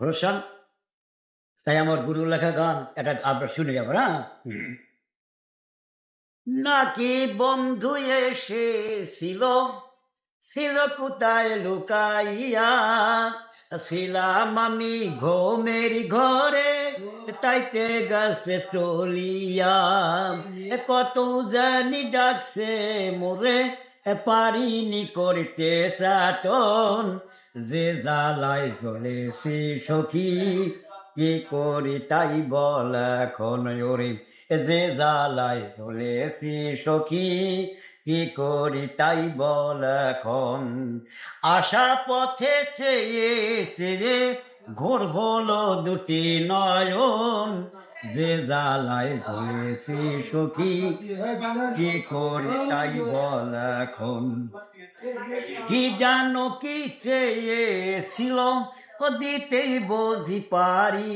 রোশন তাই আমার গুরু লেখা গান, এটা আমরা শুনে যাব, না? নাকি বন্ধু এসেছিল, ছিল কোথায় লুকাইয়া? ছিলাম আমি ঘুমের ঘরে, তাইতে গাছে চলিয়া। কত জানি ডাকছে মোরে, পারিনি করতে সাটন যে জ্বালায় চলেছি সখী, কি করি তাই বল এখন ওরে? যে জ্বালায় চলেছি সখী, কি করি তাই বল এখন? আশা পথে চেয়েছে চেয়ে ঘোর হলো দুটি নয়ন যে জ্বালায় চলেছি সখী, কি করে তাই বল এখন? কি জানো কি চেয়েছিল? দিতেই বুঝি পারি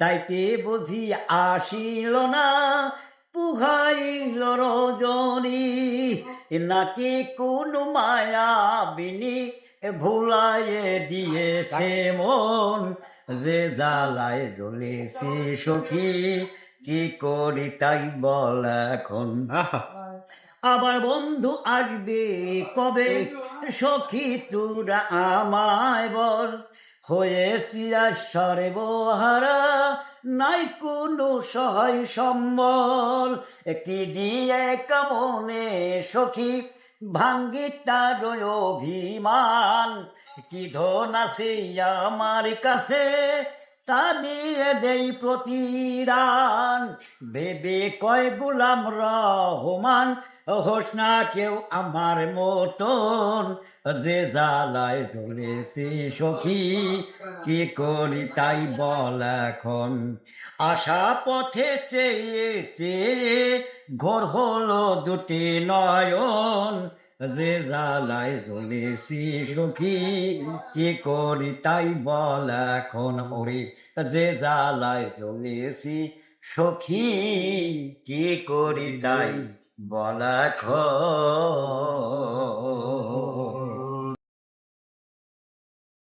তাইতে বুঝি আসিল না, পুহাইল রজনী। নাকি কোন মায়াবিনী ভুলাইয়ে দিয়েছে মন? যে জ্বালায় জ্বলেছে সখী কি করি তাই বল এখন? আবার বন্ধু আসবে কবে? সখী তুরা আমায় বল হয়েছি আর সর্বহারা। নাই কোনো সহায় সম্বল। একটি দিয়ে কামনে সখী ভাঙ্গি তার অভিমান। কি ধন আছে আমার কাছে তা দিয়ে দেই প্রতিদান। বেবে কয়, গুলাম রহমান, হোস না কেউ আমার মতন। যে জ্বালায় চলেছে সখী, কি করি তাই বল এখন? আশা পথে চেয়ে চেয়ে ঘোর হলো দুটি নয়ন। যে জ্বালায় চলেছি সখী কি করি তাই বল এখন ওরে। যে জ্বালায় জ্বলেছি সখী কি করি তাই বল এখন